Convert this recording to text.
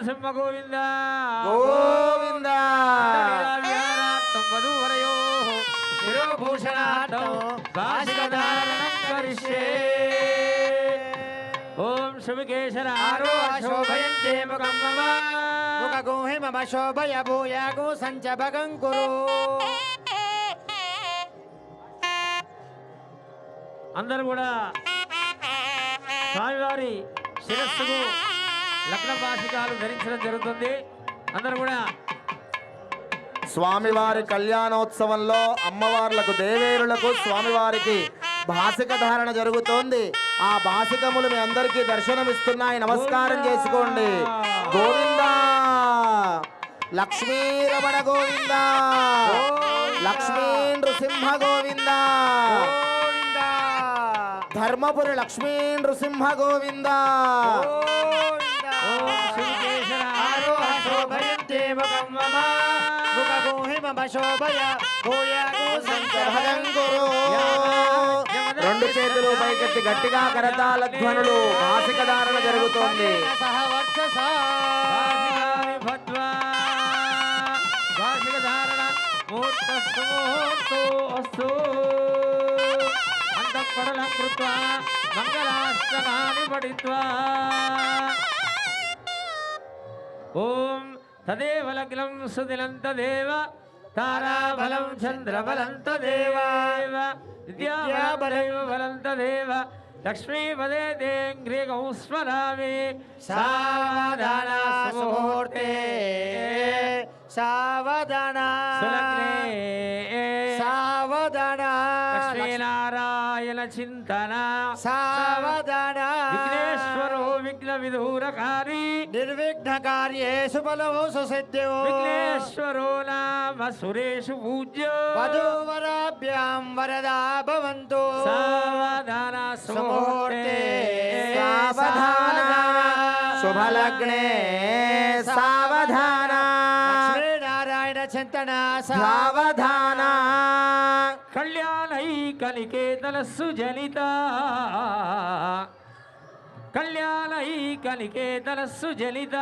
నరసింహ గోవింద. గోవింద. విహారార్థం వధూవరయో శిరోభూషణార్థం వాసికధారణం కరిష్యే. ఓం శుభకేశర ఆరోహశోభయంతే ముఖం మమ. ముఖగోహి మమ శోభయ భూయాగో సంచభగం కురు. అందరూ కూడా స్వామివారి శిరస్సుకు లగ్న భాషికాలు ధరించడం జరుగుతుంది. అందరూ కూడా స్వామివారి కళ్యాణోత్సవంలో అమ్మవార్లకు దేవేరులకు స్వామివారికి భాసిక ధారణ జరుగుతోంది. ఆ భాసికములు మీ అందరికీ దర్శనమిస్తున్నాయి. నమస్కారం చేసుకోండి. గోవింద! లక్ష్మీ రమణ గోవింద! లక్ష్మీ నృసింహ గోవింద! ధర్మపురి లక్ష్మీ నృసింహ గోవింద! రెండు చేతులు పైకెత్తి గట్టిగా కరతాల ధ్వనులు భాసిక ధారణ జరుగుతోంది సహ వర్చస ॐ तदेव लग्नं सुदिलन्तदेव ताराबलं चन्द्रबलन्तदेव विद्याबलैव बलन्तदेव लक्ष्मीपदे देङ्घ्रिगौ स्मरामि सावधाना सुमुहूर्ते सावधाना सावधाना। లక్ష్మీనారాయణ చింతన. సావధాన. విఘ్నేశ్వరో విఘ్న విదూరకారి నిర్విఘ్న కార్యేషు ఫలము సుసిద్ధ్యో. విఘ్నేశ్వరో నామ సురేషు పూజ్యో. వధూవరాభ్యాం వరదా భవంతు. సావధాన సావధాన. శుభలగ్నే సావధాన. లక్ష్మీనారాయణ చింతన. సావధాన. కళ్యాణైకనికేతన సుజనిత కళ్యాణైకనికేతన సుజనిత